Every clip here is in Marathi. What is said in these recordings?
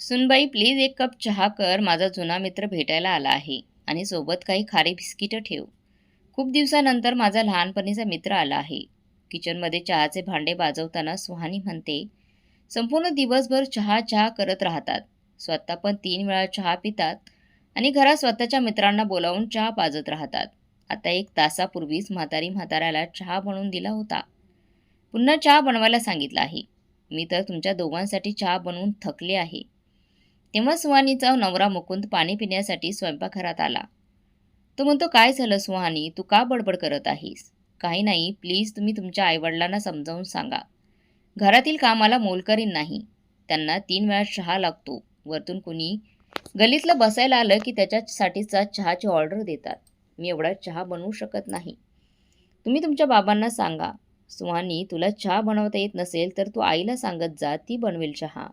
सुनबाई प्लीज एक कप चहा कर माझा जुना मित्र भेटायला आला आहे आणि सोबत काही खारी बिस्किटं ठेव. खूप दिवसानंतर माझा लहानपणीचा मित्र आला आहे. किचनमध्ये चहाचे भांडे बाजवताना सुहानी म्हणते संपूर्ण दिवसभर चहा चहा करत राहतात. स्वतः पण तीन वेळा चहा पितात आणि घरात स्वतःच्या मित्रांना बोलावून चहा पाजत राहतात. आता एक तासापूर्वीच म्हातारी म्हाताऱ्याला चहा बनवून दिला होता. पुन्हा चहा बनवायला सांगितला आहे. मी तर तुमच्या दोघांसाठी चहा बनवून थकले आहे. तेव्हा सुहानीचा नवरा मुकुंद पाणी पिण्यासाठी स्वयंपाकघरात आला. तो म्हणतो काय झालं सुहानी? तू का बडबड करत आहेस? काही नाही प्लीज तुम्ही तुमच्या आईवडिलांना समजावून सांगा. घरातील कामाला मोलकरीन नाही. त्यांना तीन वेळा चहा लागतो. वरतून कुणी गलीतलं बसायला आलं की त्याच्यासाठीचा चहाची ऑर्डर देतात. मी एवढा चहा बनवू शकत नाही. तुम्ही तुमच्या बाबांना सांगा. सुहानी तुला चहा बनवता येत नसेल तर तू आईला सांगत जा. ती बनवेल चहा.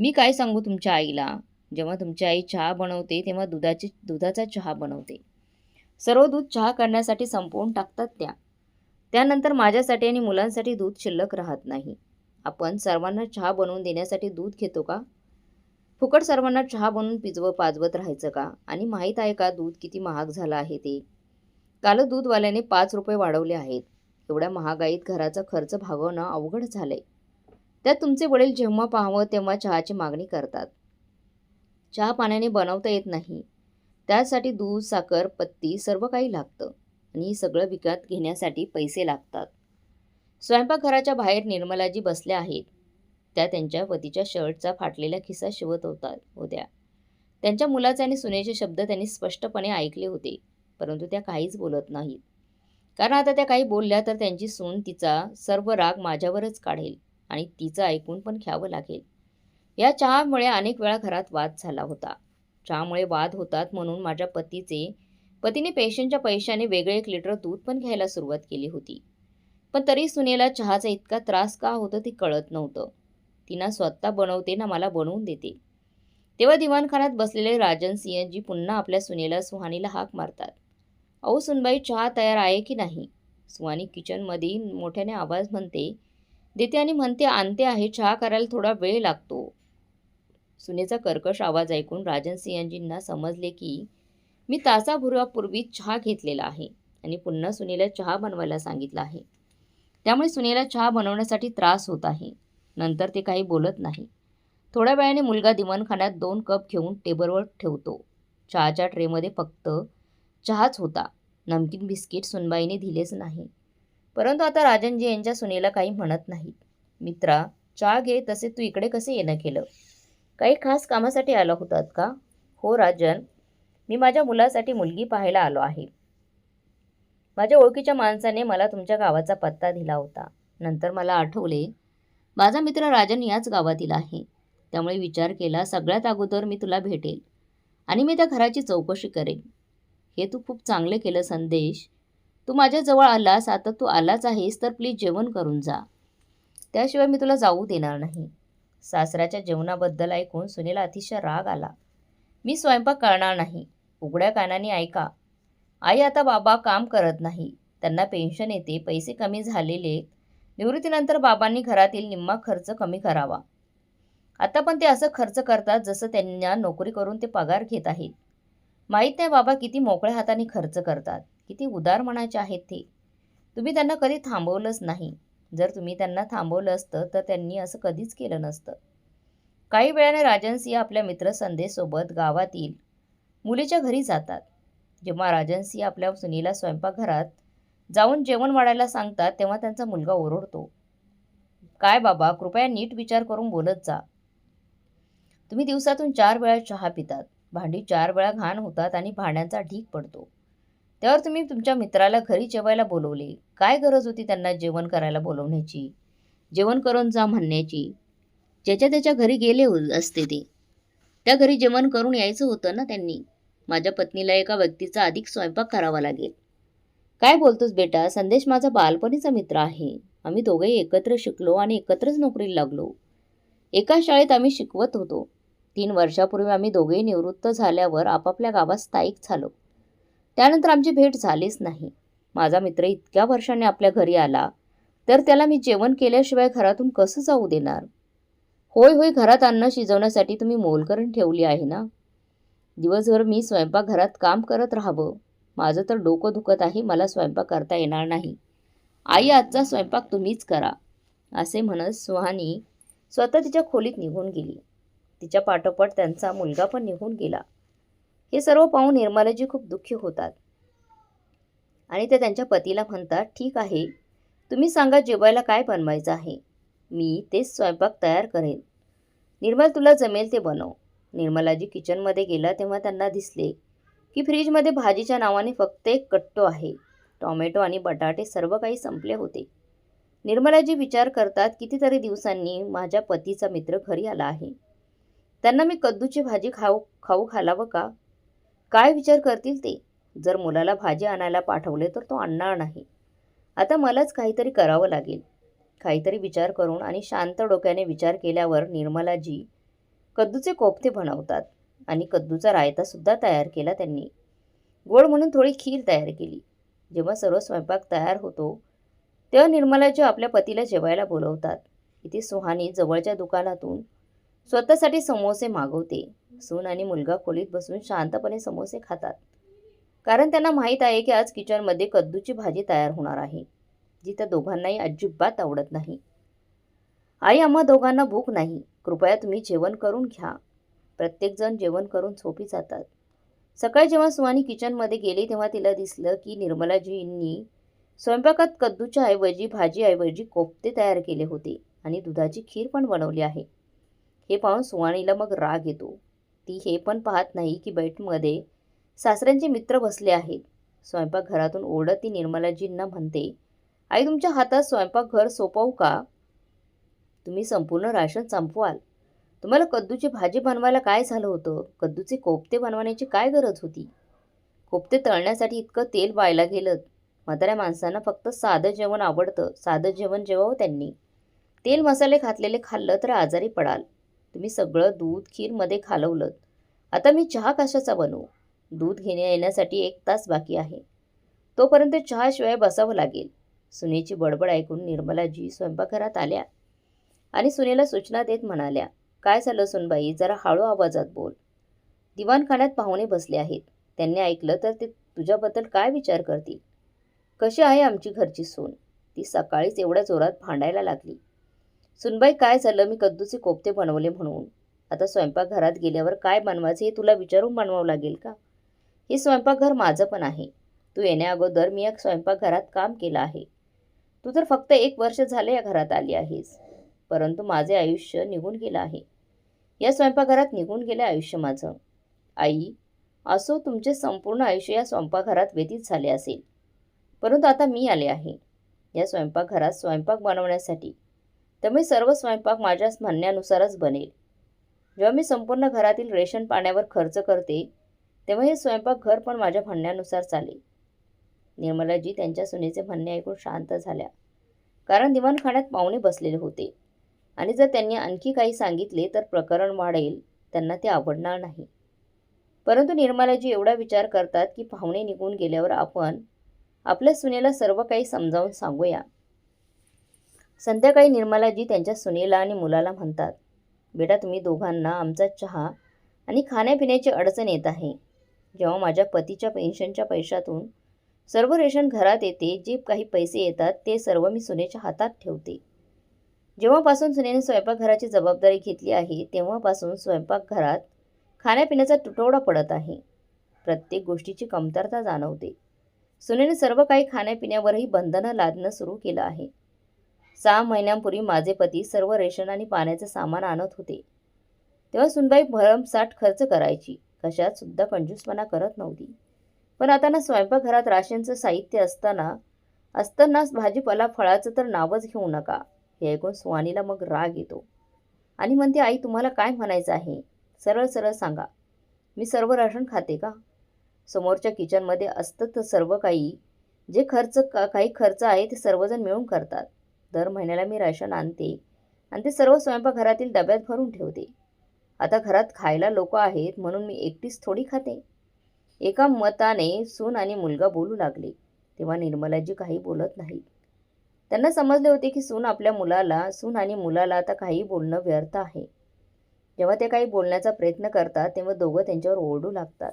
मी काय सांगू तुमच्या आईला? जेव्हा तुमची आई चहा बनवते तेव्हा दुधाची दुधाचा चहा बनवते. सर्व दूध चहा करण्यासाठी संपवून टाकतात त्या. त्यानंतर माझ्यासाठी आणि मुलांसाठी दूध शिल्लक राहत नाही. आपण सर्वांना चहा बनवून देण्यासाठी दूध घेतो का? फुकट सर्वांना चहा बनवून पिजवं पाजवत राहायचं का? आणि माहीत आहे का दूध किती महाग झालं आहे ते? काल दूधवाल्याने पाच रुपये वाढवले आहेत. एवढ्या महागाईत घराचा खर्च भागवणं अवघड झालं आहे त्यात तुमचे वडील जेव्हा पाहावं तेव्हा चहाची मागणी करतात. चहा पाण्याने बनवता येत नाही. त्यासाठी दूध साखर पत्ती सर्व काही लागतं आणि सगळं विकत घेण्यासाठी पैसे लागतात. स्वयंपाकघराच्या बाहेर निर्मलाजी बसल्या आहेत. त्या त्यांच्या पतीच्या शर्टचा फाटलेला खिसा शिवत होतात होत्या. त्यांच्या मुलाचे आणि सुनेचे शब्द त्यांनी स्पष्टपणे ऐकले होते परंतु त्या काहीच बोलत नाहीत. कारण आता त्या काही बोलल्या तर त्यांची सून तिचा सर्व राग माझ्यावरच काढेल. आणि तिचं ऐकून पण घ्यावं लागेल. या चहामुळे अनेक वेळा घरात वाद झाला होता. चहामुळे वाद होतात म्हणून माझ्या पतीचे पतीने पेशंटच्या पैशाने वेगळे एक लिटर दूध पण घ्यायला सुरुवात केली होती. पण तरी सुनेला चहाचा इतका त्रास का होतो ते कळत नव्हतं. ती ना स्वतः बनवते ना मला बनवून देते. तेव्हा दिवाणखान्यात बसलेले राजन सिंहजी पुन्हा आपल्या सुनेला सुहानीला हाक मारतात. अहो सुनबाई चहा तयार आहे की नाही? सुहानी किचनमध्ये मोठ्याने आवाज म्हणते देते आणि म्हणते आणते आहे चहा करायला थोडा वेळ लागतो. सुनेचा कर्कश आवाज ऐकून राजन सिंहजींना समजले की मी तासाभरापूर्वी चहा घेतलेला आहे आणि पुन्हा सुनेला चहा बनवायला सांगितला आहे. त्यामुळे सुनेला चहा बनवण्यासाठी त्रास होत आहे. नंतर ते काही बोलत नाही. थोड्या वेळाने मुलगा दिवाणखान्यात दोन कप घेऊन टेबलवर ठेवतो. चहाच्या ट्रेमध्ये फक्त चहाच होता. नमकीन बिस्किट सुनबाईने दिलेच नाही. परंतु आता राजनजी यांच्या सुनेला काही म्हणत नाहीत. मित्रा चहा घे तसे तू इकडे कसे येणं केलं? काही खास कामासाठी आला होतात का? हो राजन. मी माझ्या मुलासाठी मुलगी पाहायला आलो आहे. माझ्या ओळखीच्या माणसाने मला तुमच्या गावाचा पत्ता दिला होता. नंतर मला आठवले माझा मित्र राजन याच गावातील आहे. त्यामुळे विचार केला सगळ्यात अगोदर मी तुला भेटेल आणि मी त्या घराची चौकशी करेन. हे तू खूप चांगले केलं संदेश. तू माझ्याजवळ आलास आता तू आलाच आहेस तर प्लीज जेवण करून जा. त्याशिवाय मी तुला जाऊ देणार नाही. सासऱ्याच्या जेवणाबद्दल ऐकून सुनीला अतिशय राग आला. मी स्वयंपाक करणार नाही. उघड्या कानाने ऐका. आई आता बाबा काम करत नाही. त्यांना पेन्शन येते. पैसे कमी झालेले. निवृत्तीनंतर बाबांनी घरातील निम्मा खर्च कमी करावा. आता पण ते असं खर्च करतात जसं त्यांना नोकरी करून ते पगार घेत आहेत. माहीत नाही बाबा किती मोकळ्या हाताने खर्च करतात. किती उदार मनाचे आहेत ते. तुम्ही त्यांना कधी थांबवलंच नाही. जर तुम्ही त्यांना थांबवलं असतं तर त्यांनी असं कधीच केलं नसतं. काही वेळाने राजनसिंह आपल्या मित्र संदेशसोबत गावातील मुलीच्या घरी जातात. जेव्हा राजनसिंह आपल्या सुनीला स्वयंपाकघरात जाऊन जेवण वाढायला सांगतात तेव्हा त्यांचा मुलगा ओरडतो. काय बाबा कृपया नीट विचार करून बोलत जा. तुम्ही दिवसातून चार वेळा चहा पितात. भांडी चार वेळा घाण होतात आणि भांड्यांचा ढीक पडतो. त्यावर तुम्ही तुमच्या मित्राला घरी जेवायला बोलवले. काय गरज होती त्यांना जेवण करायला बोलवण्याची? जेवण करून जा म्हणण्याची. ज्याच्या त्याच्या घरी गेले असते ते. त्या घरी जेवण करून यायचं होतं ना त्यांनी? माझ्या पत्नीला एका व्यक्तीचा अधिक स्वयंपाक करावा लागेल. काय बोलतोस बेटा? संदेश माझा बालपणीचा मित्र आहे. आम्ही दोघेही एकत्र शिकलो आणि एकत्रच नोकरीला लागलो. एका शाळेत आम्ही शिकवत होतो. तीन वर्षापूर्वी आम्ही दोघेही निवृत्त झाल्यावर आपापल्या गावात स्थायिक झालो. त्यानंतर आमची भेट झालीच नाही. माझा मित्र इतक्या वर्षाने आपल्या घरी आला तर त्याला मी जेवण केल्याशिवाय घरातून कसं जाऊ देणार? होय होय घरात अन्न शिजवण्यासाठी तुम्ही मोलकरण ठेवली आहे ना? दिवसभर मी स्वयंपाकघरात काम करत राहावं. माझं तर डोकं दुखत आहे मला स्वयंपाक करता येणार नाही. आई आजचा स्वयंपाक तुम्हीच करा असे म्हणत सुहानी स्वतः तिच्या खोलीत निघून गेली. तिच्या पाठोपाठ त्यांचा मुलगा पण निघून गेला. हे सर्व पाहून निर्मलाजी खूप दुःखी होतात. आणि ते त्यांच्या पतीला म्हणतात ठीक आहे तुम्ही सांगा जेवायला काय बनवायचं आहे? मी तेच स्वयंपाक तयार करेन. निर्मल तुला जमेल ते बनव. निर्मलाजी किचनमध्ये गेला तेव्हा त्यांना दिसले की फ्रीजमध्ये भाजीच्या नावाने फक्त एक कट्टो आहे. टॉमॅटो आणि बटाटे सर्व काही संपले होते. निर्मलाजी विचार करतात कितीतरी दिवसांनी माझ्या पतीचा मित्र घरी आला आहे. त्यांना मी कद्दूची भाजी खाऊ खाऊ घालावं का? काय विचार करतील ते? जर मुलाला भाजी आणायला पाठवले तर तो आणणार नाही. आता मलाच काहीतरी करावं लागेल. काहीतरी विचार करून आणि शांत डोक्याने विचार केल्यावर निर्मलाजी कद्दूचे कोफ्ते बनवतात आणि कद्दूचा रायतासुद्धा तयार केला त्यांनी. गोड म्हणून थोडी खीर तयार केली. जेव्हा सर्व स्वयंपाक तयार होतो तेव्हा निर्मलाजी आपल्या पतीला जेवायला बोलवतात. इथे सुहानी जवळच्या दुकानातून स्वतःसाठी समोसे मागवते. सून आणि मुलगा खोलीत बसून शांतपणे समोसे खातात. कारण त्यांना माहीत आहे की आज किचनमध्ये कद्दूची भाजी तयार होणार आहे. जी त्या दोघांनाही अजिबात आवडत नाही. आई आम्हा दोघांना भूक नाही. कृपया तुम्ही जेवण करून घ्या. प्रत्येकजण जेवण करून झोपी जातात. सकाळी जेव्हा सुहानी किचनमध्ये गेली तेव्हा तिला दिसलं की निर्मलाजींनी स्वयंपाकात कद्दूच्या ऐवजी भाजीऐवजी कोफ्ते तयार केले होते आणि दुधाची खीर पण बनवली आहे. हे पाहून सुहानीला मग राग येतो. ती हे पण पाहत नाही की बैठमध्ये सासऱ्यांचे मित्र बसले आहेत. स्वयंपाकघरातून ओढत ती निर्मलाजींना म्हणते आई तुमच्या हातात स्वयंपाकघर सोपवू का? तुम्ही संपूर्ण राशन संपवाल. तुम्हाला कद्दूची भाजी बनवायला काय झालं होतं? कद्दूचे कोफ्ते बनवण्याची काय गरज होती? कोफ्ते तळण्यासाठी इतकं तेल व्हायला गेलं. म्हाताऱ्या माणसांना फक्त साधं जेवण आवडतं. साधं जेवण जेवावं त्यांनी. तेल मसाले घातलेले खाल्लं तर आजारी पडाल. तुम्ही सगळं दूध खीरमध्ये खालवलं आता मी चहा कशाचा बनवू? दूध घेण्या येण्यासाठी एक तास बाकी आहे. तोपर्यंत चहाशिवाय बसावं लागेल. सुनेची बडबड ऐकून निर्मलाजी स्वयंपाकघरात आल्या आणि सुनेला सूचना देत म्हणाल्या काय झालं सुनबाई? जरा हळू आवाजात बोल. दिवाणखान्यात पाहुणे बसले आहेत. त्यांनी ऐकलं तर ते तुझ्याबद्दल काय विचार करतील? कशी आहे आमची घरची सून? ती सकाळीच एवढ्या जोरात भांडायला लागली. सुनबाई काय झालं मी कद्दूचे कोफ्ते बनवले म्हणून. आता स्वयंपाकघरात गेल्यावर काय बनवायचं हे तुला विचारून बनवावं लागेल का? हे स्वयंपाकघर माझं पण आहे. तू येण्या अगोदर मी या स्वयंपाकघरात काम केलं आहे. तू तर फक्त एक वर्ष झाले या घरात आली आहेस. परंतु माझे आयुष्य निघून गेलं आहे. या स्वयंपाकघरात निघून गेलं आयुष्य माझं. आई असो तुमचे संपूर्ण आयुष्य या स्वयंपाकघरात व्यतीत झाले असेल. परंतु आता मी आले आहे. या स्वयंपाकघरात स्वयंपाक बनवण्यासाठी त्यामुळे सर्व स्वयंपाक माझ्या म्हणण्यानुसारच बनेल. जेव्हा मी संपूर्ण घरातील रेशन पाण्यावर खर्च करते तेव्हा हे स्वयंपाक घर पण माझ्या म्हणण्यानुसार चालेल. निर्मलाजी त्यांच्या सुनेचे म्हणणे ऐकून शांत झाल्या. कारण दिवाणखाण्यात पाहुणे बसलेले होते. आणि जर त्यांनी आणखी काही सांगितले तर प्रकरण वाढेल त्यांना ते आवडणार नाही. परंतु निर्मलाजी एवढा विचार करतात की पाहुणे निघून गेल्यावर आपण आपल्या सुनेला सर्व काही समजावून सांगूया. संध्याकाळी निर्मलाजी त्यांच्या सुनेला आणि मुलाला म्हणतात बेटा तुम्ही दोघांना आमचा चहा आणि खाण्यापिण्याची अडचण येत आहे. जेव्हा माझ्या पतीच्या पेन्शनच्या पैशातून सर्व रेशन घरात येते जे काही पैसे येतात ते सर्व मी सुनेच्या हातात ठेवते. जेव्हापासून सुनेने स्वयंपाकघराची जबाबदारी घेतली आहे तेव्हापासून स्वयंपाकघरात खाण्यापिण्याचा तुटवडा पडत आहे. प्रत्येक गोष्टीची कमतरता जाणवते. सुनेने सर्व काही खाण्यापिण्यावरही बंधनं लादणं सुरू केलं आहे. सहा महिन्यांपूर्वी माझे पती सर्व रेशन आणि पाण्याचं सामान आणत होते. तेव्हा सुनबाई भरमसाठ खर्च करायची. कशात? सुद्धा कंजूसपणा करत नव्हती. पण आता ना स्वयंपाकघरात राशनचं साहित्य असताना असतानाच भाजीपाला फळाचं तर नावच घेऊ नका. हे ऐकून सुहानीला मग राग येतो. आणि म्हणते आई तुम्हाला काय म्हणायचं आहे? सरळ सरळ सांगा. मी सर्व राशन खाते का? समोरच्या किचनमध्ये असतं तर सर्व काही. जे खर्च का काही खर्च आहे ते सर्वजण मिळून करतात. दर महिन्याला मी राशन आणते आणि ते सर्व स्वयंपाकघरातील डब्यात भरून ठेवते. आता घरात खायला लोक आहेत म्हणून मी एकटीच थोडी खाते. एका मताने सून आणि मुलगा बोलू लागले. तेव्हा निर्मलाजी काही बोलत नाही. त्यांना समजले होते की सून आपल्या मुलाला सून आणि मुलाला आता काही बोलणं व्यर्थ आहे. जेव्हा ते काही बोलण्याचा प्रयत्न करतात तेव्हा दोघं त्यांच्यावर ओरडू लागतात.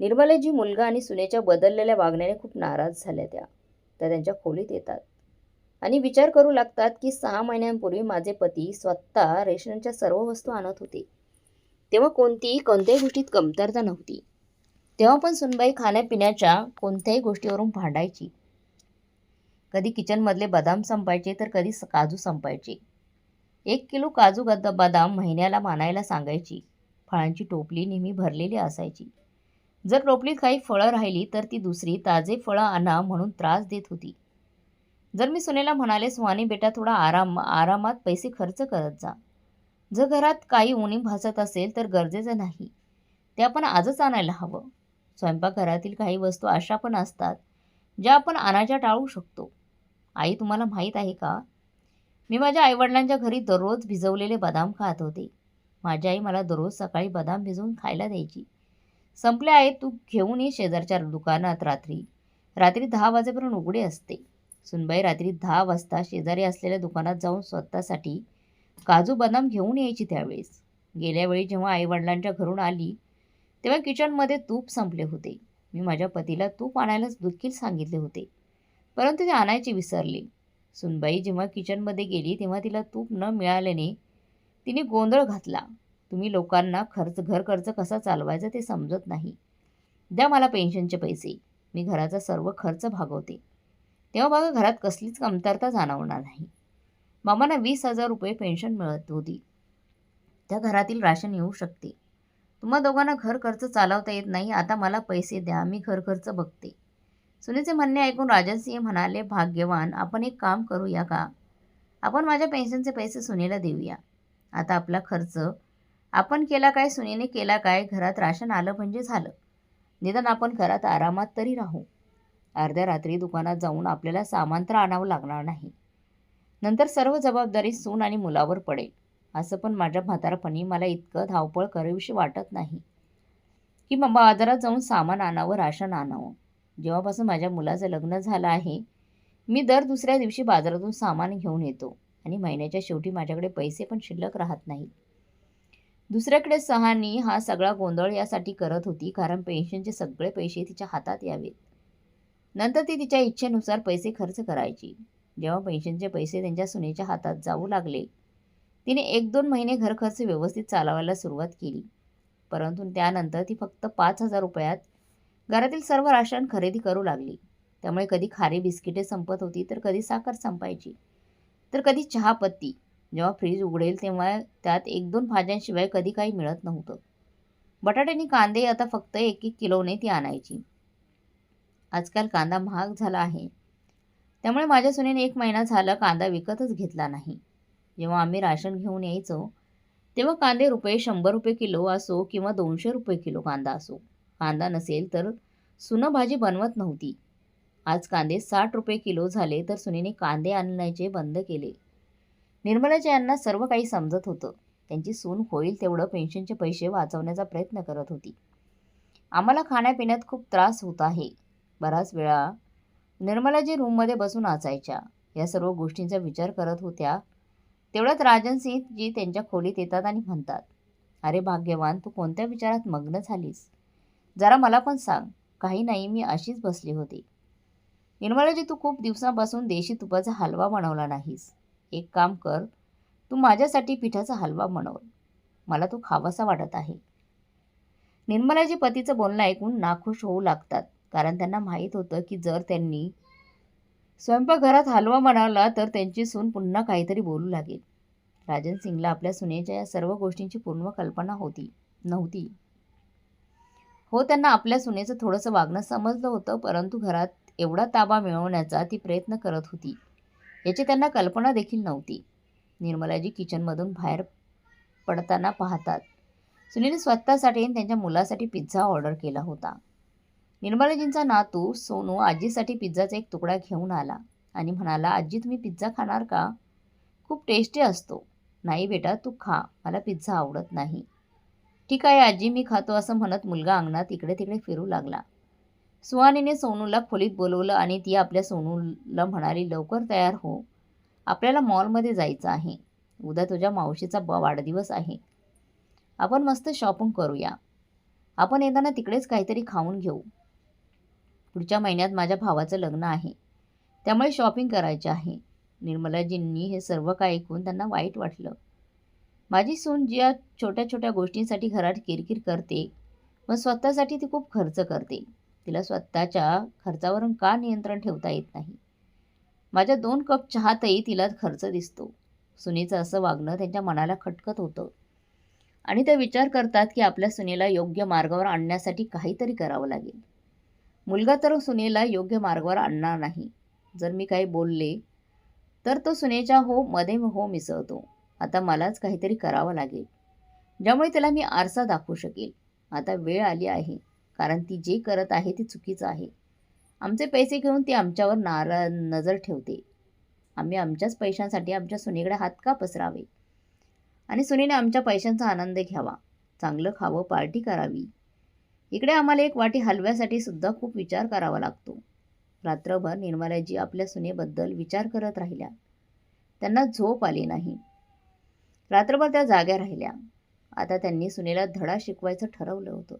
निर्मलाजी मुलगा आणि सुनेच्या बदललेल्या वागण्याने खूप नाराज झाल्या त्या. त्या त्यांच्या खोलीत येतात. आणि विचार करू लागतात की सहा महिन्यांपूर्वी माझे पती स्वतः रेशनच्या सर्व वस्तू आणत होते. तेव्हा कोणतीही कोणत्याही गोष्टीत कमतरता नव्हती. तेव्हा पण सुनबाई खाण्यापिण्याच्या कोणत्याही गोष्टीवरून भांडायची. कधी किचनमधले बदाम संपायचे तर कधी स- काजू संपायचे. एक किलो काजू गद बदाम महिन्याला मानायला सांगायची. फळांची टोपली नेहमी भरलेली असायची. जर टोपलीत काही फळं राहिली तर ती दुसरी ताजे फळं आणा म्हणून त्रास देत होती. जर मी सुनेला म्हणाले सुहानी बेटा थोडा आराम आरामात पैसे खर्च करत जा. जर घरात काही उणी भासत असेल तर गरजेचं नाही. ते आपण आजच आणायला हवं. स्वयंपाकघरातील काही वस्तू अशा पण असतात ज्या आपण आणायच्या टाळू शकतो. आई तुम्हाला माहीत आहे का? मी माझ्या आईवडिलांच्या घरी दररोज भिजवलेले बदाम खात होते. माझी आई मला दररोज सकाळी बदाम भिजवून खायला द्यायची. संपले आहे तू घेऊन ये शेजारच्या दुकानात रात्री. रात्री दहा वाजेपर्यंत उघडे असते. सुनबाई रात्री दहा वाजता शेजारी असलेल्या दुकानात जाऊन स्वतःसाठी काजू बदाम घेऊन यायची त्यावेळेस. गेल्यावेळी जेव्हा आईवडिलांच्या घरून आली तेव्हा किचनमध्ये तूप संपले होते. मी माझ्या पतीला तूप आणायलाच देखील सांगितले होते. परंतु ते आणायचे विसरले. सुनबाई जेव्हा किचनमध्ये गेली तेव्हा तिला तूप न मिळाल्याने तिने गोंधळ घातला. तुम्ही लोकांना खर्च घर खर्च कसा चालवायचा ते समजत नाही. द्या मला पेन्शनचे पैसे. मी घराचा सर्व खर्च भागवते. तेव्हा बघा घरात कसलीच कमतरता जाणवणार नाही. मामांना वीस हजार रुपये पेन्शन मिळत होती. त्या घरातील राशन येऊ शकते. तुम्हा दोघांना घर खर्च चालवता येत नाही आता मला पैसे द्या मी घर खर्च बघते. सुनीचे म्हणणे ऐकून राजनसिंह म्हणाले भाग्यवान आपण एक काम करूया का? आपण माझ्या पेन्शनचे पैसे सुनेला देऊया. आता आपला खर्च आपण केला काय सुनेने केला काय घरात राशन आलं म्हणजे झालं. निदान आपण घरात आरामात तरी राहू. अर्ध्या रात्री दुकानात जाऊन आपल्याला सामान तर आणावं लागणार नाही. नंतर सर्व जबाबदारी सून आणि मुलावर पडेल. असं पण माझ्या म्हातारपणी मला इतकं धावपळ करावीशी वाटत नाही. की मग बाजारात जाऊन सामान आणावं राशन आणावं. जेव्हापासून माझ्या मुलाचं लग्न झालं आहे मी दर दुसऱ्या दिवशी बाजारातून सामान घेऊन येतो आणि महिन्याच्या शेवटी माझ्याकडे पैसे पण शिल्लक राहत नाहीत. दुसऱ्याकडे सहानी हा सगळा गोंधळ यासाठी करत होती कारण पेन्शनचे सगळे पैसे तिच्या हातात यावेत. नंतर ती तिच्या इच्छेनुसार पैसे खर्च करायची. जेव्हा पेन्शनचे पैसे त्यांच्या सुनेच्या हातात जाऊ लागले तिने एक दोन महिने घरखर्च व्यवस्थित चालवायला सुरुवात केली. परंतु त्यानंतर ती फक्त पाच हजार रुपयात घरातील सर्व राशन खरेदी करू लागली. त्यामुळे कधी खारी बिस्किटे संपत होती तर कधी साखर संपायची तर कधी चहापत्ती जेव्हा फ्रीज उघडेल तेव्हा त्यात एक दोन भाज्यांशिवाय कधी काही मिळत नव्हतं. बटाट्यानी कांदे आता फक्त एक एक किलोने ती आणायची. आजकाल कांदा महाग झाला आहे. त्यामुळे माझ्या सुनेने एक महिना झाला कांदा विकतच घेतला नाही. जेव्हा आम्ही राशन घेऊन यायचो तेव्हा कांदे रुपये शंभर रुपये किलो असो किंवा दोनशे रुपये किलो कांदा असो. कांदा नसेल तर सुनं भाजी बनवत नव्हती. आज कांदे साठ रुपये किलो झाले तर सुनेने कांदे आणण्याचे बंद केले. निर्मलाच्या यांना सर्व काही समजत होतं. त्यांची सून होईल तेवढं पेन्शनचे पैसे वाचवण्याचा प्रयत्न करत होती. आम्हाला खाण्यापिण्यात खूप त्रास होत आहे. बराच वेळा निर्मलाजी रूममध्ये बसून असायच्या या सर्व गोष्टींचा विचार करत होत्या. तेवढ्यात राजन जी त्यांच्या खोलीत येतात आणि म्हणतात अरे भाग्यवान तू कोणत्या विचारात मग्न झालीस? जरा मला पण सांग काही नाही मी अशीच बसली होती. निर्मलाजी तू खूप दिवसांपासून देशी तुपाचा हलवा बनवला नाहीस. एक काम कर तू माझ्यासाठी पिठाचा हलवा बनव. मला तो खावासा वाटत आहे. निर्मलाजी पतीचं बोलणं ऐकून नाखुश होऊ लागतात. कारण त्यांना माहीत होतं की जर त्यांनी स्वयंपाकघरात हलवा म्हणाला तर त्यांची सून पुन्हा काहीतरी बोलू लागेल. राजन सिंगला आपल्या सुनेच्या या सर्व गोष्टींची पूर्ण कल्पना होती नव्हती. हो त्यांना आपल्या सुनेचं थोडंसं वागणं समजलं होतं परंतु घरात एवढा ताबा मिळवण्याचा ती प्रयत्न करत होती. याची त्यांना कल्पना देखील नव्हती. निर्मलाजी किचनमधून बाहेर पडताना पाहतात. सुनीने स्वतःसाठी आणि त्यांच्या मुलासाठी पिझ्झा ऑर्डर केला होता. निर्मलाजींचा नातू सोनू आजीसाठी पिझ्झाचा एक तुकडा घेऊन आला आणि म्हणाला आजी तुम्ही पिझ्झा खाणार का? खूप टेस्टी असतो. नाही बेटा तू खा. मला पिझ्झा आवडत नाही. ठीक आहे आजी मी खातो असं म्हणत मुलगा अंगणात इकडे तिकडे फिरू लागला. सुहानीने सोनूला खोलीत बोलवलं आणि ती आपल्या सोनूला म्हणाली लवकर तयार हो. आपल्याला मॉलमध्ये जायचं आहे. उद्या तुझ्या मावशीचा ब वाढदिवस आहे. आपण मस्त शॉपिंग करूया. आपण येताना तिकडेच काहीतरी खाऊन घेऊ. पुढच्या महिन्यात माझ्या भावाचं लग्न आहे. त्यामुळे शॉपिंग करायचे आहे. निर्मलाजींनी हे सर्व काय ऐकून त्यांना वाईट वाटलं. माझी सून ज्या छोट्या छोट्या गोष्टींसाठी घरात किरकिर करते. व स्वतःसाठी ती खूप खर्च करते. तिला स्वतःच्या खर्चावरून का नियंत्रण ठेवता येत नाही? माझ्या दोन कप चहातही तिला खर्च दिसतो. सुनेचं असं वागणं त्यांच्या मनाला खटकत होतं. आणि ते विचार करतात की आपल्या सुनेला योग्य मार्गावर आणण्यासाठी काहीतरी करावं लागेल. मुलगा तर सुनेला योग्य मार्गावर आणणार नाही. जर मी काही बोलले तर तो सुनेच्या हो मध्ये हो मिसळतो. आता मलाच काहीतरी करावं लागेल. ज्यामुळे त्याला मी आरसा दाखवू शकेल. आता वेळ आली आहे. कारण ती जे करत आहे ते चुकीचं आहे. आमचे पैसे घेऊन ती आमच्यावर नारा नजर ठेवते. आम्ही आमच्याच पैशांसाठी आमच्या सुनेकडे हात का पसरावे? आणि सुनेने आमच्या पैशांचा आनंद घ्यावा. चांगलं खावं पार्टी करावी. इकडे आम्हाला एक वाटी हलव्यासाठी सुद्धा खूप विचार करावा लागतो. रात्रभर निर्मलाजी आपल्या सुनेबद्दल विचार करत राहिल्या. त्यांना झोप आली नाही. रात्रभर त्या जाग्या राहिल्या. आता त्यांनी सुनेला धडा शिकवायचं ठरवलं होतं.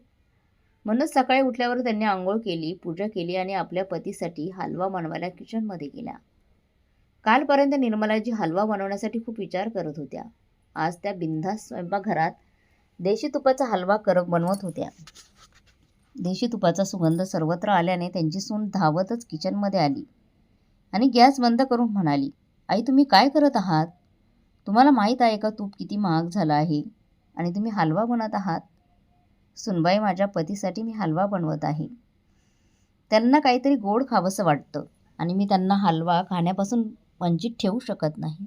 म्हणूनच सकाळी उठल्यावर त्यांनी आंघोळ केली पूजा केली आणि आपल्या पतीसाठी हलवा बनवायला किचनमध्ये गेल्या. कालपर्यंत निर्मलाजी हलवा बनवण्यासाठी खूप विचार करत होत्या. आज त्या बिंधास स्वयंपाकघरात देशी तुपाचा हलवा कर बनवत होत्या. देशी तुपाचा सुगंध सर्वत्र आल्याने त्यांची सून धावतच किचनमध्ये आली. आणि गॅस बंद करून म्हणाली आई तुम्ही काय करत आहात? तुम्हाला माहीत आहे का तूप किती महाग झाला आहे आणि तुम्ही हलवा बनत आहात? सुनबाई माझ्या पतीसाठी मी हलवा बनवत आहे. त्यांना काहीतरी गोड खावंसं वाटतं आणि मी त्यांना हलवा खाण्यापासून वंचित ठेवू शकत नाही.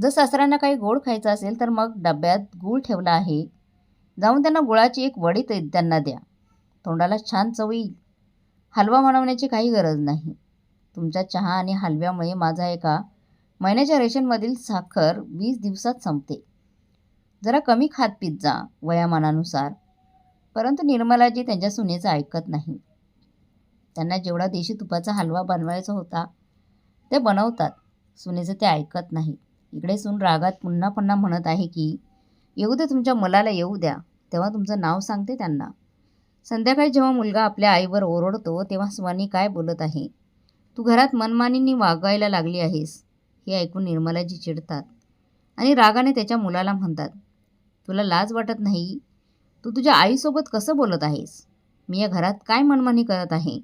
जर सासऱ्यांना काही गोड खायचं असेल तर मग डब्यात गूळ ठेवला आहे. जाऊन त्यांना गुळाची एक वडी ते त्यांना द्या. तोंडाला छान चव येईल. हलवा बनवण्याची काही गरज नाही. तुमच्या चहा आणि हलव्यामुळे माझा एका महिन्याच्या रेशनमधील साखर वीस दिवसात संपते. जरा कमी खात पीत जा वयामानानुसार. परंतु निर्मलाजी त्यांच्या सुनेचं ऐकत नाही. त्यांना जेवढा देशी तुपाचा हलवा बनवायचा होता ते बनवतात. सुनेचं ते ऐकत नाही. इकडे सून रागात पुन्हा पुन्हा म्हणत आहे की येऊ दे तुमच्या मुलाला येऊ द्या. तेव्हा तुमचं नाव सांगते त्यांना. संध्याकाळी जेव्हा मुलगा आपल्या आईवर ओरडतो तेव्हा स्वानी काय बोलत आहे? तू घरात मनमानींनी वागायला लागली आहेस हे ऐकून निर्मलाजी चिडतात आणि रागाने त्याच्या मुलाला म्हणतात तुला लाज वाटत नाही? तू तुझ्या आईसोबत कसं बोलत आहेस? मी या घरात काय मनमानी करत आहे?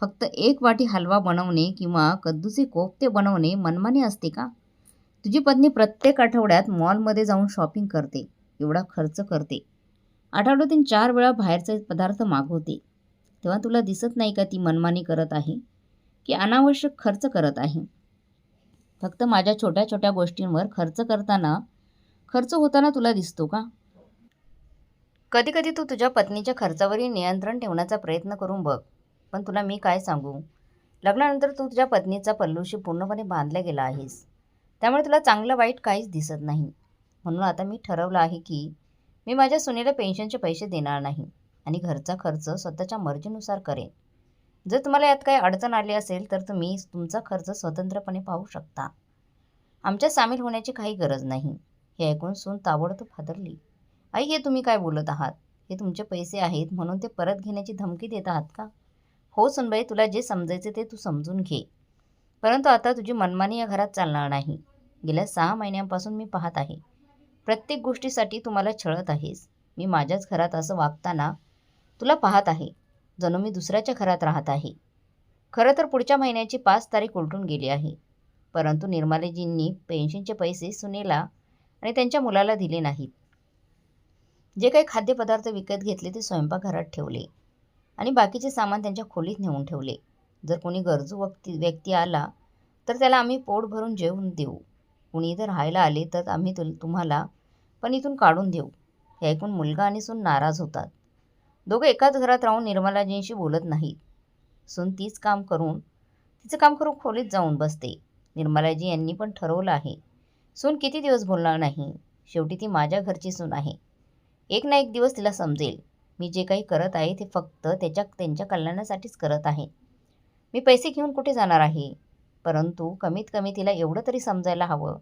फक्त एक वाटी हलवा बनवणे किंवा कद्दूचे कोफ्ते बनवणे मनमानी असते का? तुझी पत्नी प्रत्येक आठवड्यात मॉलमध्ये जाऊन शॉपिंग करते एवढा खर्च करते. आठवड्यातून चार वेळा बाहेरचे पदार्थ मागवते. तेव्हा तुला दिसत नाही का ती मनमानी करत आहे? की अनावश्यक खर्च करत आहे? फक्त माझ्या छोट्या छोट्या गोष्टींवर खर्च करताना खर्च होताना तुला दिसतो का? कधीकधी तू तुझ्या पत्नीच्या खर्चावरही नियंत्रण ठेवण्याचा प्रयत्न करून बघ. पण तुला मी काय सांगू? लग्नानंतर तू तुझ्या पत्नीचा पल्लूशी पूर्णपणे बांधला गेला आहेस. त्यामुळे तुला चांगलं वाईट काहीच दिसत नाही. म्हणून आता मी ठरवलं आहे की मी माझ्या सुनेला पेन्शनचे पैसे देणार नाही आणि घरचा खर्च स्वतःच्या मर्जीनुसार करेन. जर तुम्हाला यात काही अडचण आली असेल तर तुम्ही तुमचा खर्च स्वतंत्रपणे पाहू शकता. आमच्या सामील होण्याची काही गरज नाही. हे ऐकून सून ताबडतोब हादरली. आई हे तुम्ही काय बोलत आहात? हे तुमचे पैसे आहेत म्हणून ते परत घेण्याची धमकी देत आहात का? हो सुनबाई तुला जे समजायचे ते तू समजून घे. परंतु आता तुझी मनमानी या घरात चालणार नाही. गेल्या सहा महिन्यांपासून मी पाहत आहे. प्रत्येक गोष्टीसाठी तुम्हाला छळत आहेस. मी माझ्याच घरात असं वागताना तुला पाहत आहे. जणू मी दुसऱ्याच्या घरात राहत आहे. खरं तर पुढच्या महिन्याची पाच तारीख उलटून गेली आहे. परंतु निर्मालेजींनी पेन्शनचे पैसे सुनेला आणि त्यांच्या मुलाला दिले नाहीत. जे काही खाद्यपदार्थ विकत घेतले ते स्वयंपाकघरात ठेवले आणि बाकीचे सामान त्यांच्या खोलीत नेऊन ठेवले. जर कोणी गरजू व्यक्ती व्यक्ती आला तर त्याला आम्ही पोट भरून जेवून देऊ. कुणी इथं राहायला आले तर आम्ही तु तुम्हाला पण इथून काढून देऊ. हे ऐकून मुलगा आणि सून नाराज होतात. दोघं एकाच घरात राहून निर्मलाजींशी बोलत नाहीत. सून तीच काम करून तिचं काम करून खोलीत जाऊन बसते. निर्मलाजी यांनी पण ठरवलं आहे. सून किती दिवस बोलणार नाही? शेवटी ती माझ्या घरची सून आहे. एक ना एक दिवस तिला समजेल. मी जे काही करत आहे ते फक्त त्याच्या त्यांच्या कल्याणासाठीच करत आहे. मी पैसे घेऊन कुठे जाणार आहे? परंतु कमीत कमी तिला एवढं तरी समजायला हवं.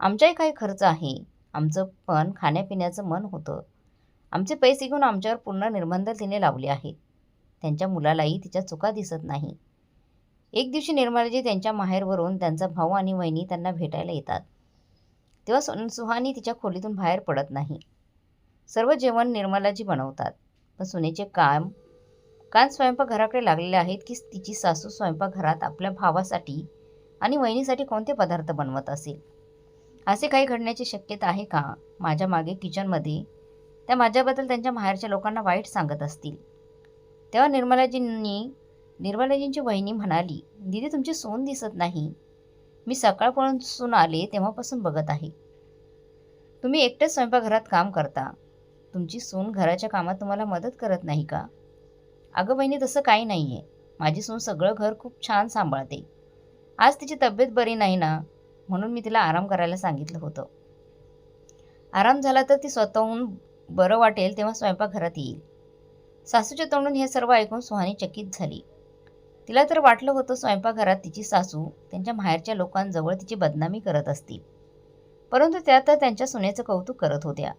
आमचाही काही खर्च आहे. आमचं पण खाण्यापिण्याचं मन होतं. आमचे पैसे घेऊन आमच्यावर पूर्ण निर्बंध तिने लावले आहेत. त्यांच्या मुलालाही तिच्या चुका दिसत नाही. एक दिवशी निर्मलाजी त्यांच्या माहेरवरून त्यांचा भाऊ आणि वहिनी त्यांना भेटायला येतात. तेव्हा सोन सुहानी तिच्या खोलीतून बाहेर पडत नाही. सर्व जेवण निर्मलाजी बनवतात. पण सुनेचे काम कान स्वयंपाकघराकडे लागलेले आहेत की तिची सासू स्वयंपाकघरात आपल्या भावासाठी आणि वहिनीसाठी कोणते पदार्थ बनवत असेल? असे काही घडण्याची शक्यता आहे का? माझ्या मागे किचनमध्ये त्या माझ्याबद्दल त्यांच्या माहेरच्या लोकांना वाईट सांगत असतील. तेव्हा निर्मलाजींनी निर्मलाजींची वहिनी म्हणाली दीदी तुमची सून दिसत नाही. मी सकाळपासून आले तेव्हापासून बघत आहे. तुम्ही एकटेच स्वयंपाकघरात काम करता. तुमची सून घराच्या कामात तुम्हाला मदत करत नाही का? अगं बहिणी तसं काही नाही आहे माझी सून सगळं घर खूप छान सांभाळते. आज तिची तब्येत बरी नाही ना? म्हणून मी तिला आराम करायला सांगितलं होतं. आराम झाला तर ती स्वतःहून बरं वाटेल तेव्हा स्वयंपाकघरात येईल. सासूच्या तोंडून हे सर्व ऐकून सुहानी चकित झाली. तिला तर वाटलं होतं स्वयंपाकघरात तिची सासू त्यांच्या माहेरच्या लोकांजवळ तिची बदनामी करत असतील. परंतु त्या तर त्यांच्या सुनेचं कौतुक करत होत्या.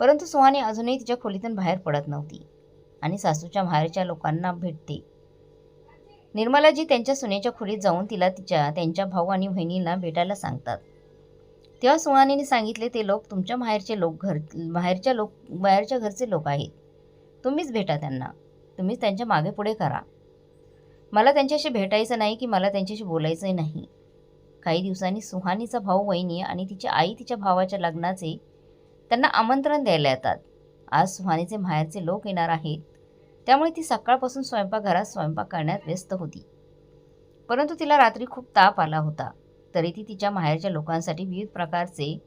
परंतु सुहानी अजूनही तिच्या खोलीतून बाहेर पडत नव्हती. आणि सासूच्या माहेरच्या लोकांना भेटते. निर्मलाजी त्यांच्या सुनेच्या खोलीत जाऊन तिला तिच्या त्यांच्या भाऊ आणि बहिणीला भेटायला सांगतात. तेव्हा सुहानीने सांगितले ते लोक तुमच्या माहेरचे लोक घर बाहेरच्या लोक बाहेरच्या घरचे लोक आहेत. तुम्हीच भेटा त्यांना. तुम्हीच त्यांच्या मागे पुढे करा. मला त्यांच्याशी भेटायचं नाही की मला त्यांच्याशी बोलायचंही नाही. काही दिवसांनी सुहानीचा भाऊ वहिनी आणि तिची आई तिच्या भावाच्या लग्नाचे त्यांना आमंत्रण द्यायला येतात. आज सुहानीचे माहेरचे लोक येणार आहेत. त्यामुळे ती सकाळपासून स्वयंपाकघरात स्वयंपाक करण्यात व्यस्त होती. परंतु तिला रात्री खूप ताप आला होता. तरी ती तिच्या माहेरच्या लोकांसाठी विविध प्रकारचे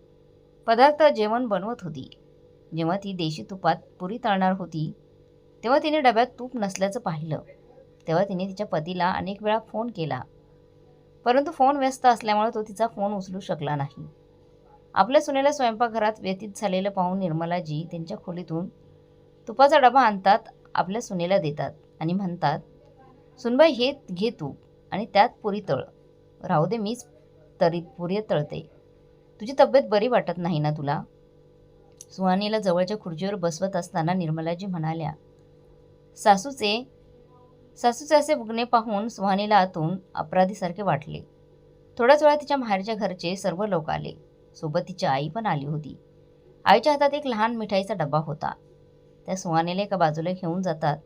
पदार्थ जेवण बनवत होती. जेव्हा ती देशी तुपात पुरी तळणार होती तेव्हा तिने डब्यात तूप नसल्याचं पाहिलं. तेव्हा तिने तिच्या पतीला अनेक वेळा फोन केला. परंतु फोन व्यस्त असल्यामुळे तो तिचा फोन उचलू शकला नाही. आपल्या सुनेला स्वयंपाकघरात व्यतीत झालेलं पाहून निर्मलाजी त्यांच्या खोलीतून तुपाचा डबा आणतात आपल्या सुनेला देतात आणि म्हणतात सुनबाई हे घे तू आणि त्यात पुरी तळ. राहू दे मीच तरी पुरी तळते. तुझी तब्येत बरी वाटत नाही ना तुला? सुहानीला जवळच्या खुर्चीवर बसवत असताना निर्मलाजी म्हणाल्या सासूचे सासूचे असे बघणे पाहून सुहानीला आतून अपराधीसारखे वाटले. थोड्याच वेळा तिच्या माहेरच्या घरचे सर्व लोक आले. सोबत तिची आई पण आली होती. आईच्या हातात एक लहान मिठाईचा डबा होता. त्या सुहानेला एका बाजूला घेऊन जातात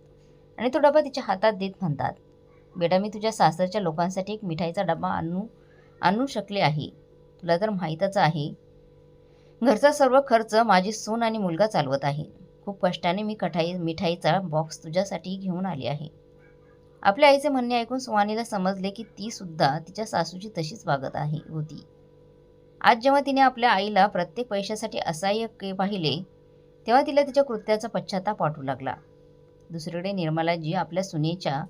आणि तो डबा तिच्या हातात देत म्हणतात बेटा मी तुझ्या सासरच्या लोकांसाठी एक मिठाईचा डबा आणू आणू शकले आहे. तुला तर माहीतच आहे. घरचा सर्व खर्च माझी सून आणि मुलगा चालवत आहे. खूप कष्टाने मी कठाई मिठाईचा बॉक्स तुझ्यासाठी घेऊन आली आहे. आपल्या आईचे म्हणणे ऐकून सुहानीला समजले की ती सुद्धा तिच्या सासूची तशीच वागत आहे होती. आज जेव्हा तिने आपल्या आईला प्रत्येक पैशासाठी असहाय्य के पाहिले तेव्हा तिला तिच्या कृत्याचा पश्चाताप वाटू लागला. दुसरीकडे निर्मलाजी आपल्या सुनेच्या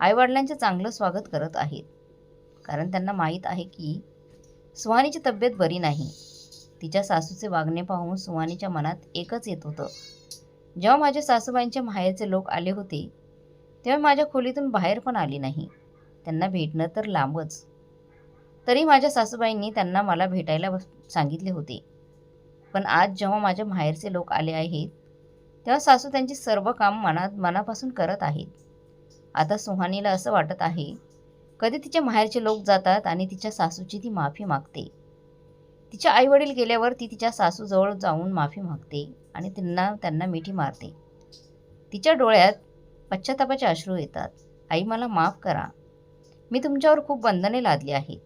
आईवडिलांचे चांगलं स्वागत करत आहेत. कारण त्यांना माहीत आहे की सुहानीची तब्येत बरी नाही. तिच्या सासूचे वागणे पाहून सुहानीच्या मनात एकच येत होतं. जेव्हा माझ्या सासूबाईंच्या माहेरचे लोक आले होते तेव्हा माझ्या खोलीतून बाहेर पण आली नाही. त्यांना भेटणं तर लांबच. तरी माझ्या सासूबाईंनी त्यांना मला भेटायला सांगितले होते. पण आज जेव्हा माझ्या माहेरचे लोक आले आहेत तेव्हा सासू त्यांची सर्व काम मनात मनापासून करत आहेत. आता सुहानीला असं वाटत आहे कधी तिच्या माहेरचे लोक जातात आणि तिच्या सासूची ती माफी मागते. तिच्या आईवडील गेल्यावर ती तिच्या सासूजवळ जाऊन माफी मागते आणि त्यांना त्यांना मिठी मारते. तिच्या डोळ्यात पश्चातापाचे अश्रू येतात. आई मला माफ करा. मी तुमच्यावर खूप बंधने लादली आहेत.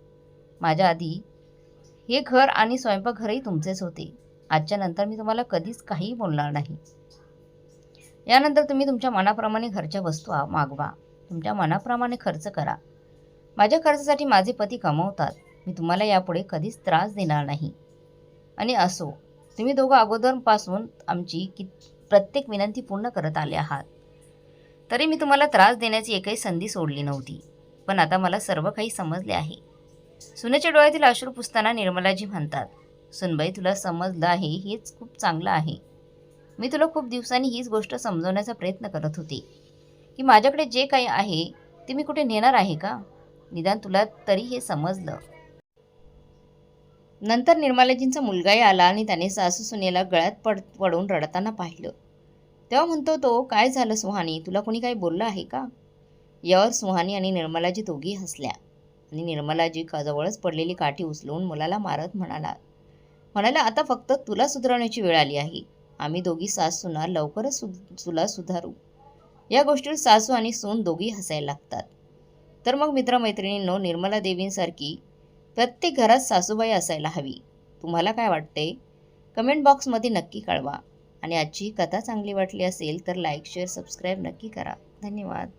माझ्या आधी हे घर आणि स्वयंपाकघरही तुमचेच होते. आजच्या नंतर मी तुम्हाला कधीच काहीही बोलणार नाही. यानंतर तुम्ही तुमच्या मनाप्रमाणे घरच्या वस्तू मागवा. तुमच्या मनाप्रमाणे खर्च करा. माझ्या खर्चासाठी माझे पती कमवतात. मी तुम्हाला यापुढे कधीच त्रास देणार नाही. आणि असो तुम्ही दोघं अगोदरपासून आमची कि प्रत्येक विनंती पूर्ण करत आले आहात. तरी मी तुम्हाला त्रास देण्याची एकही संधी सोडली नव्हती. पण आता मला सर्व काही समजले आहे. सुनेच्या डोळ्यातील अश्रू पुसताना निर्मलाजी म्हणतात सुनबाई तुला समजलं आहे हेच खूप चांगलं आहे. मी तुला खूप दिवसांनी हीच गोष्ट समजवण्याचा प्रयत्न करत होती. की माझ्याकडे जे काही आहे ते मी कुठे नेणार आहे का? निदान तुला तरी हे समजलं. नंतर निर्मलाजींचा मुलगाही आला आणि त्याने सासू सुनेला गळ्यात पड पडून रडताना पाहिलं. तेव्हा म्हणतो तो काय झालं सुहानी? तुला कोणी काही बोललं आहे का? यावर सुहानी आणि निर्मलाजी दोघी हसल्या. आणि निर्मलाजी का जवळच पडलेली काठी उचलून मुलाला मारत म्हणाला म्हणाला आता फक्त तुला सुधारण्याची वेळ आली आहे. आम्ही दोघी सास सुना लवकरच सु तुला सुधारू. या गोष्टीवर सासू आणि सून दोघी हसायला लागतात. तर मग मित्रमैत्रिणींनो निर्मला देवींसारखी प्रत्येक घरात सासूबाई असायला हवी. तुम्हाला काय वाटते? कमेंट बॉक्समध्ये नक्की कळवा. आणि आजची कथा चांगली वाटली असेल तर लाईक शेअर सबस्क्राईब नक्की करा. धन्यवाद.